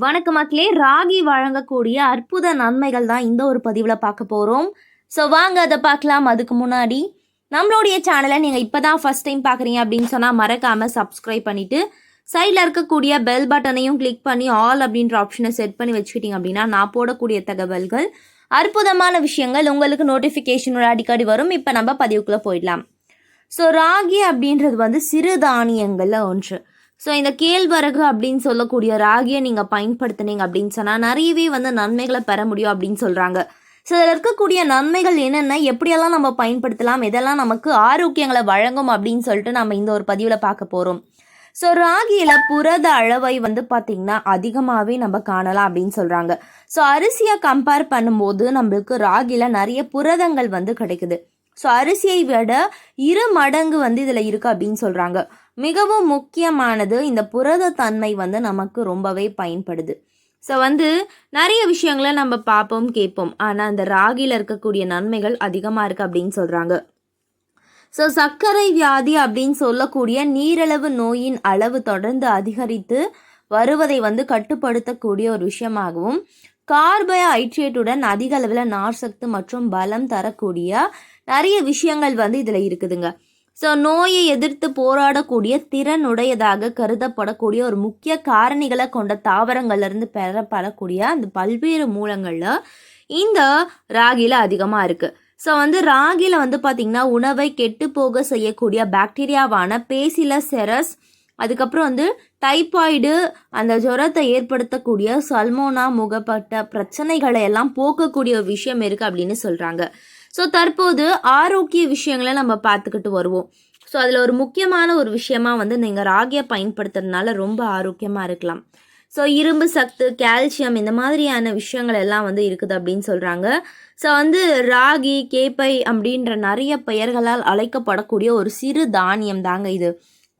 வணக்கம் மக்களே. ராகி வழங்கக்கூடிய அற்புத நன்மைகள் தான் இந்த ஒரு பதிவில் பார்க்க போகிறோம் ஸோ வாங்க அதை பார்க்கலாம். அதுக்கு முன்னாடி நம்மளுடைய சேனலை நீங்கள் இப்போ தான் ஃபஸ்ட் டைம் பார்க்குறீங்க அப்படின்னு சொன்னால் மறக்காமல் சப்ஸ்கிரைப் பண்ணிவிட்டு சைடில் இருக்கக்கூடிய பெல் பட்டனையும் கிளிக் பண்ணி ஆல் அப்படின்ற ஆப்ஷனை செட் பண்ணி வச்சுக்கிட்டீங்க அப்படின்னா நான் போடக்கூடிய தகவல்கள் அற்புதமான விஷயங்கள் உங்களுக்கு நோட்டிஃபிகேஷனோட அடிக்கடி வரும். இப்போ நம்ம பதிவுக்குள்ளே போயிடலாம். ஸோ ராகி அப்படின்றது வந்து சிறுதானியங்களில் ஒன்று. ஸோ இந்த கேழ்வரகு அப்படின்னு சொல்லக்கூடிய ராகியை நீங்கள் பயன்படுத்துனீங்க அப்படின்னு சொன்னால் நிறையவே வந்து நன்மைகளை பெற முடியும் அப்படின்னு சொல்கிறாங்க ஸோ இதில் இருக்கக்கூடிய நன்மைகள் என்னென்ன? எப்படியெல்லாம் நம்ம பயன்படுத்தலாம்? இதெல்லாம் நமக்கு ஆரோக்கியங்களை வழங்கும் அப்படின்னு சொல்லிட்டு நம்ம இந்த ஒரு பதிவில் பார்க்க போகிறோம் ஸோ ராகியில் புரத அளவை வந்து பார்த்திங்கன்னா அதிகமாகவே நம்ம காணலாம் அப்படின்னு சொல்கிறாங்க ஸோ அரிசியை கம்பேர் பண்ணும்போது நம்மளுக்கு ராகியில் நிறைய புரதங்கள் வந்து கிடைக்குது. ஸோ அரிசியை விட இரு மடங்கு வந்து இதில் இருக்குது அப்படின்னு சொல்கிறாங்க மிகவும் முக்கியமானது இந்த புரத தன்மை வந்து நமக்கு ரொம்பவே பயன்படுது. ஸோ வந்து நிறைய விஷயங்களை நம்ம பார்ப்போம் கேட்போம். ஆனால் அந்த ராகியில் இருக்கக்கூடிய நன்மைகள் அதிகமாக இருக்குது அப்படின்னு சொல்கிறாங்க ஸோ சர்க்கரை வியாதி அப்படின்னு சொல்லக்கூடிய நீரளவு நோயின் அளவு தொடர்ந்து அதிகரித்து வருவதை வந்து கட்டுப்படுத்தக்கூடிய ஒரு விஷயமாகவும் கார்போஹைட்ரேட்டுடன் அதிக அளவில் நார்சத்து மற்றும் பலம் தரக்கூடிய நிறைய விஷயங்கள் வந்து இதில் இருக்குதுங்க. ஸோ நோயை எதிர்த்து போராடக்கூடிய திறனுடையதாக கருதப்படக்கூடிய ஒரு முக்கிய காரணிகளை கொண்ட தாவரங்கள்லேருந்து பெறப்படக்கூடிய அந்த பல்வேறு மூலங்களில் இந்த ராகியில் அதிகமாக இருக்குது ஸோ வந்து ராகியில் வந்து பார்த்திங்கன்னா உணவை கெட்டு போக செய்யக்கூடிய பாக்டீரியாவான பேசில செரஸ் அதுக்கப்புறம் வந்து டைபாய்டு அந்த ஜுரத்தை ஏற்படுத்தக்கூடிய சல்மோனா முகப்பட்ட பிரச்சனைகளை எல்லாம் போக்கக்கூடிய ஒரு விஷயம் இருக்குது அப்படின்னு சொல்கிறாங்க ஸோ தற்போது ஆரோக்கிய விஷயங்களை நம்ம பார்த்துக்கிட்டு வருவோம். ஸோ அதில் ஒரு முக்கியமான ஒரு விஷயமா வந்து நீங்கள் ராகியை பயன்படுத்துறதுனால ரொம்ப ஆரோக்கியமாக இருக்கலாம். ஸோ இரும்பு சத்து கால்சியம் இந்த மாதிரியான விஷயங்கள் எல்லாம் வந்து இருக்குது அப்படின்னு சொல்கிறாங்க ஸோ வந்து ராகி கேப்பை அப்படின்ற நிறைய பெயர்களால் அழைக்கப்படக்கூடிய ஒரு சிறு தானியம் தாங்க இது.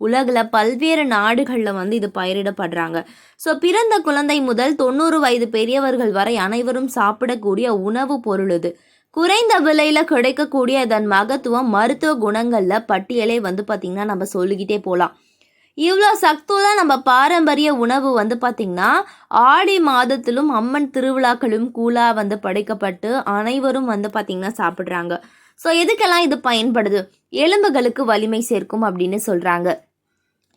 உலகில் பல்வேறு நாடுகளில் வந்து இது பயிரிடப்படுறாங்க. ஸோ பிறந்த குழந்தை முதல் தொண்ணூறு வயது பெரியவர்கள் வரை அனைவரும் சாப்பிடக்கூடிய உணவு பொருள் இது. குறைந்த விலையில் கிடைக்கக்கூடிய இதன் மகத்துவம் மருத்துவ குணங்களில் பட்டியலே வந்து பார்த்திங்கன்னா நம்ம சொல்லிக்கிட்டே போகலாம் இவ்வளோ சக்துள்ள நம்ம பாரம்பரிய உணவு வந்து பார்த்திங்கன்னா ஆடி மாதத்திலும் அம்மன் திருவிழாக்களும் கூலாக வந்து படைக்கப்பட்டு அனைவரும் வந்து பார்த்திங்கன்னா சாப்பிட்றாங்க. ஸோ எதுக்கெல்லாம் இது பயன்படுது? எலும்புகளுக்கு வலிமை சேர்க்கும் அப்படின்னு சொல்கிறாங்க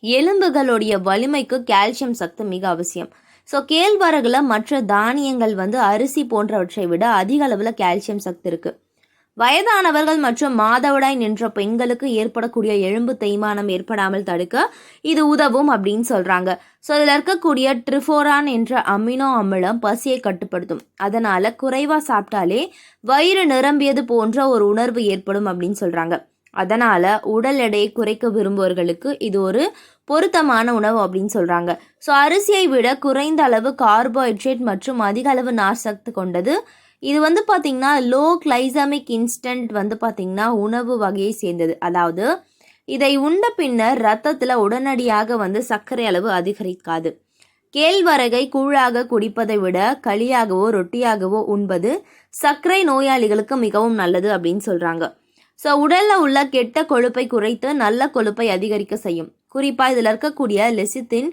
எலும்புகளுடைய வலிமைக்கு கால்சியம் சத்து மிக அவசியம். ஸோ கேழ்வரகுல மற்ற தானியங்கள் வந்து அரிசி போன்றவற்றை விட அதிக அளவில் கால்சியம் சக்தி இருக்குது வயதானவர்கள் மற்றும் மாதவிடாய் நின்ற பெண்களுக்கு ஏற்படக்கூடிய எலும்பு தேய்மானம் ஏற்படாமல் தடுக்க இது உதவும் அப்படின்னு சொல்கிறாங்க ஸோ இதில் இருக்கக்கூடிய ட்ரிஃபோரான் என்ற அமினோ அமிலம் பசியை கட்டுப்படுத்தும். அதனால் குறைவாக சாப்பிட்டாலே வயிறு நிரம்பியது போன்ற ஒரு உணர்வு ஏற்படும் அப்படின்னு சொல்கிறாங்க அதனால் உடல் எடையை குறைக்க விரும்புவர்களுக்கு இது ஒரு பொருத்தமான உணவு அப்படின்னு சொல்கிறாங்க ஸோ அரிசியை விட குறைந்த அளவு கார்போஹைட்ரேட் மற்றும் அதிக அளவு நார்சத்து கொண்டது. இது வந்து பார்த்திங்கன்னா லோ கிளைசமிக் இன்ஸ்டன்ட் வந்து பார்த்திங்கன்னா உணவு வகையை சேர்ந்தது. அதாவது இதை உண்ட பின்னர் ரத்தத்தில் உடனடியாக வந்து சர்க்கரை அளவு அதிகரிக்காது. கேழ்வரகை கூழாக குடிப்பதை விட களியாகவோ ரொட்டியாகவோ உண்பது சர்க்கரை நோயாளிகளுக்கு மிகவும் நல்லது அப்படின்னு சொல்கிறாங்க ஸோ உடலில் உள்ள கெட்ட கொழுப்பை குறைத்து நல்ல கொழுப்பை அதிகரிக்க செய்யும். குறிப்பாக இதில் இருக்கக்கூடிய லெசித்தின்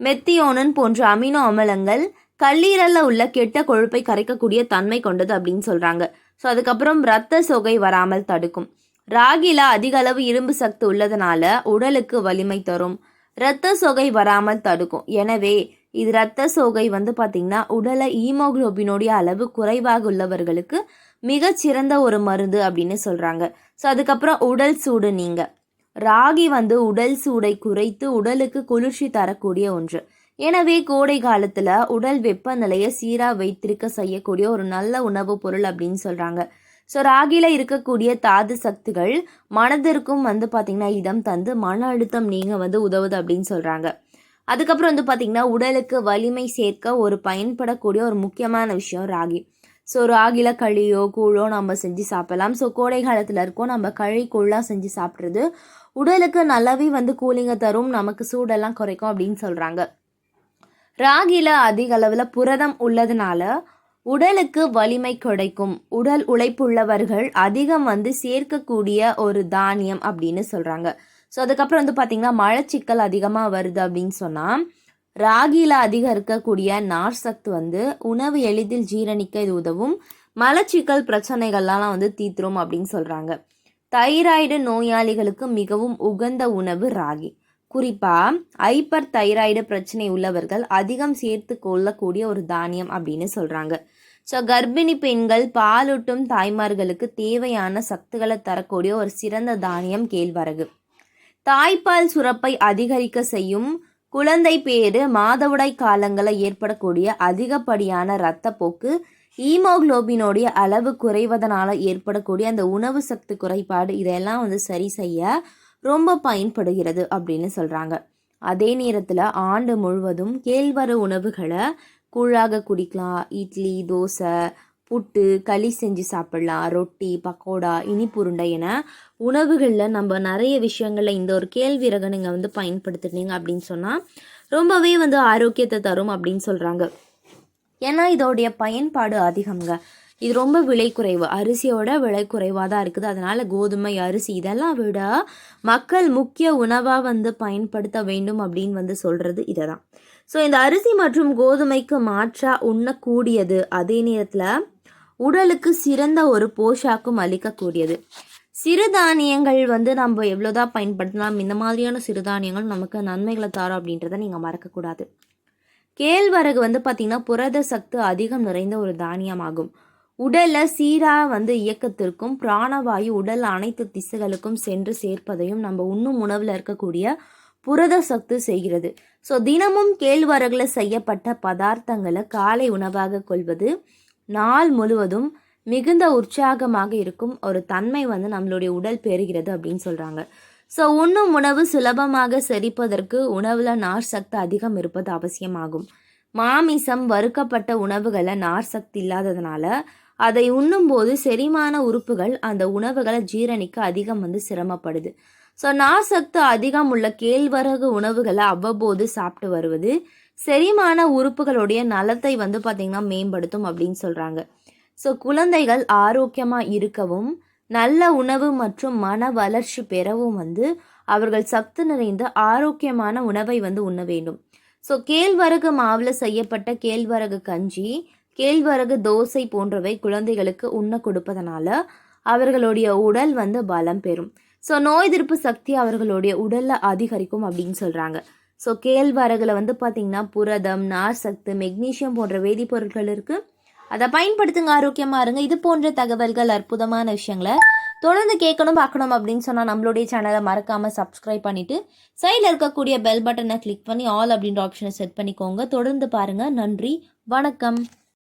மெத்தியோனன் போன்ற அமினோ அமிலங்கள் கல்லீரலில் உள்ள கெட்ட கொழுப்பை கரைக்கக்கூடிய தன்மை கொண்டது அப்படின்னு சொல்கிறாங்க ஸோ அதுக்கப்புறம் இரத்த சொகை வராமல் தடுக்கும். ராகில அதிக அளவு இரும்பு சக்தி உள்ளதுனால உடலுக்கு வலிமை தரும். இரத்த சொகை வராமல் தடுக்கும். எனவே இது இரத்த சோகை வந்து பார்த்திங்கன்னா உடலை ஈமோகுளோபினுடைய அளவு குறைவாக உள்ளவர்களுக்கு மிகச்சிறந்த ஒரு மருந்து அப்படின்னு சொல்கிறாங்க ஸோ அதுக்கப்புறம் உடல் சூடு நீங்கள் ராகி வந்து உடல் சூடை குறைத்து உடலுக்கு குளிர்ச்சி தரக்கூடிய ஒன்று. எனவே கோடை காலத்தில் உடல் வெப்பநிலையை சீராக வைத்திருக்க செய்யக்கூடிய ஒரு நல்ல உணவுப் பொருள் அப்படின்னு சொல்கிறாங்க ஸோ ராகியில் இருக்கக்கூடிய தாது சக்திகள் மனதிற்கும் வந்து பார்த்திங்கன்னா இதம் தந்து மன அழுத்தம் நீங்கள் வந்து உதவுது அப்படின்னு சொல்கிறாங்க அதுக்கப்புறம் வந்து பார்த்திங்கன்னா உடலுக்கு வலிமை சேர்க்க ஒரு பயன்படக்கூடிய ஒரு முக்கியமான விஷயம் ராகி. ஸோ ராகியில் களியோ கூழோ நம்ம செஞ்சு சாப்பிடலாம். ஸோ கோடை காலத்தில் இருக்கோம். நம்ம களி கூழாக செஞ்சு சாப்பிட்றது உடலுக்கு நல்லாவே வந்து கூலிங்கை தரும். நமக்கு சூடெல்லாம் குறைக்கும் அப்படின்னு சொல்கிறாங்க ராகியில் அதிக அளவில் புரதம் உள்ளதுனால உடலுக்கு வலிமை கிடைக்கும் உடல் உழைப்புள்ளவர்கள் அதிகம் வந்து சேர்க்கக்கூடிய ஒரு தானியம் அப்படின்னு சொல்கிறாங்க ஸோ அதுக்கப்புறம் வந்து பார்த்திங்கன்னா மழைச்சிக்கல் அதிகமாக வருது அப்படின்னு சொன்னால் ராகியில் அதிகம் இருக்கக்கூடிய நார் சத்து வந்து உணவு எளிதில் ஜீரணிக்க இது உதவும். மலச்சிக்கல் பிரச்சனைகள்லாம் வந்து தீத்துரும் அப்படின்னு சொல்கிறாங்க தைராய்டு நோயாளிகளுக்கு மிகவும் உகந்த உணவு ராகி. குறிப்பாக ஹைப்பர் தைராய்டு பிரச்சனை உள்ளவர்கள் அதிகம் சேர்த்து கொள்ளக்கூடிய ஒரு தானியம் அப்படின்னு சொல்கிறாங்க ஸோ கர்ப்பிணி பெண்கள் பாலூட்டும் தாய்மார்களுக்கு தேவையான சத்துக்களை தரக்கூடிய ஒரு சிறந்த தானியம் கேழ்வரகு. தாய்ப்பால் சுரப்பை அதிகரிக்க செய்யும் குழந்தை பேறு மாதவிடாய் காலங்களில் ஏற்படக்கூடிய அதிகப்படியான இரத்தப்போக்கு ஈமோகுளோபினோடைய அளவு குறைவதனால ஏற்படக்கூடிய அந்த உணவு சக்தி குறைபாடு இதெல்லாம் வந்து சரி செய்ய ரொம்ப பயன்படுகிறது அப்படின்னு சொல்கிறாங்க அதே நேரத்தில் ஆண்டு முழுவதும் கேழ்வர உணவுகளை கூழாக குடிக்கலாம். இட்லி தோசை புட்டு களி செஞ்சு சாப்பிடலாம். ரொட்டி பக்கோடா இனிப்புருண்டை என உணவுகளில் நம்ம நிறைய விஷயங்களில் இந்த ஒரு கேழ்விறகை நீங்கள் வந்து பயன்படுத்துனீங்க அப்படின்னு சொன்னால் ரொம்பவே வந்து ஆரோக்கியத்தை தரும் அப்படின்னு சொல்கிறாங்க ஏன்னா இதோடைய பயன்பாடு அதிகம்ங்க. இது ரொம்ப விலை குறைவு. அரிசியோட விலை குறைவாக தான் இருக்குது. அதனால் கோதுமை அரிசி இதெல்லாம் விட மக்கள் முக்கிய உணவாக வந்து பயன்படுத்த வேண்டும் அப்படின்னு வந்து சொல்கிறது இதை தான் ஸோ இந்த அரிசி மற்றும் கோதுமைக்கு மாற்றாக உண்ணக்கூடியது அதே நேரத்தில் உடலுக்கு சிறந்த ஒரு போஷாக்கும் அளிக்கக்கூடியது. சிறுதானியங்கள் வந்து நம்ம எவ்வளோதான் பயன்படுத்தலாம் இந்த மாதிரியான சிறுதானியங்கள் நமக்கு நன்மைகளை தரும் அப்படின்றத நீங்கள் மறக்கக்கூடாது. கேழ்வரகு வந்து பார்த்திங்கன்னா புரத சத்து அதிகம் நிறைந்த ஒரு தானியமாகும். உடலை சீராக வந்து இயக்கத்திற்கும் பிராணவாயு உடல் அனைத்து திசுகளுக்கும் சென்று சேர்ப்பதையும் நம்ம உண்ணும் உணவில் இருக்கக்கூடிய புரத சத்து செய்கிறது. ஸோ தினமும் கேழ்வரகுல செய்யப்பட்ட பதார்த்தங்களை காலை உணவாக கொள்வது நாள் முழுவதும் மிகுந்த உற்சாகமாக இருக்கும் ஒரு தன்மை வந்து நம்மளுடைய உடல் பெறுகிறது அப்படின்னு சொல்கிறாங்க ஸோ உண்ணும் உணவு சுலபமாக செரிப்பதற்கு உணவில் நார் சக்தி அதிகம் இருப்பது அவசியமாகும். மாமிசம் வறுக்கப்பட்ட உணவுகளை நார் சக்தி இல்லாததுனால அதை உண்ணும்போது செரிமான உறுப்புகள் அந்த உணவுகளை ஜீரணிக்க அதிகம் வந்து சிரமப்படுது. ஸோ நார் சத்து அதிகம் உள்ள கேழ்வரகு உணவுகளை அவ்வப்போது சாப்பிட்டு வருவது செரிமான உறுப்புகளுடைய நலத்தை வந்து பார்த்திங்கன்னா மேம்படுத்தும் அப்படின்னு சொல்கிறாங்க ஸோ குழந்தைகள் ஆரோக்கியமாக இருக்கவும் நல்ல உணவு மற்றும் மன வளர்ச்சி பெறவும் வந்து அவர்கள் சத்து நிறைந்த ஆரோக்கியமான உணவை வந்து உண்ண வேண்டும். ஸோ கேழ்வரகு மாவில் செய்யப்பட்ட கேழ்வரகு கஞ்சி கேழ்வரகு தோசை போன்றவை குழந்தைகளுக்கு உண்ண கொடுப்பதனால அவர்களுடைய உடல் வந்து பலம் பெறும். ஸோ நோய் எதிர்ப்பு சக்தி அவர்களுடைய உடலில் அதிகரிக்கும் அப்படின்னு சொல்கிறாங்க ஸோ கேழ்வரகுல வந்து பார்த்திங்கன்னா புரதம் நார் சத்து மெக்னீஷியம் போன்ற வேதிப்பொருட்கள் இருக்குது அதை பயன்படுத்துங்க ஆரோக்கியமாக இருங்க. இது போன்ற தகவல்கள் அற்புதமான விஷயங்களை தொடர்ந்து கேட்கணும் பார்க்கணும் அப்படின்னு சொன்னால் நம்மளுடைய சேனலை மறக்காமல் சப்ஸ்கிரைப் பண்ணிவிட்டு சைடில் இருக்கக்கூடிய பெல் பட்டனை கிளிக் பண்ணி ஆல் அப்படின்ற ஆப்ஷனை செட் பண்ணிக்கோங்க. தொடர்ந்து பாருங்கள் நன்றி. வணக்கம்.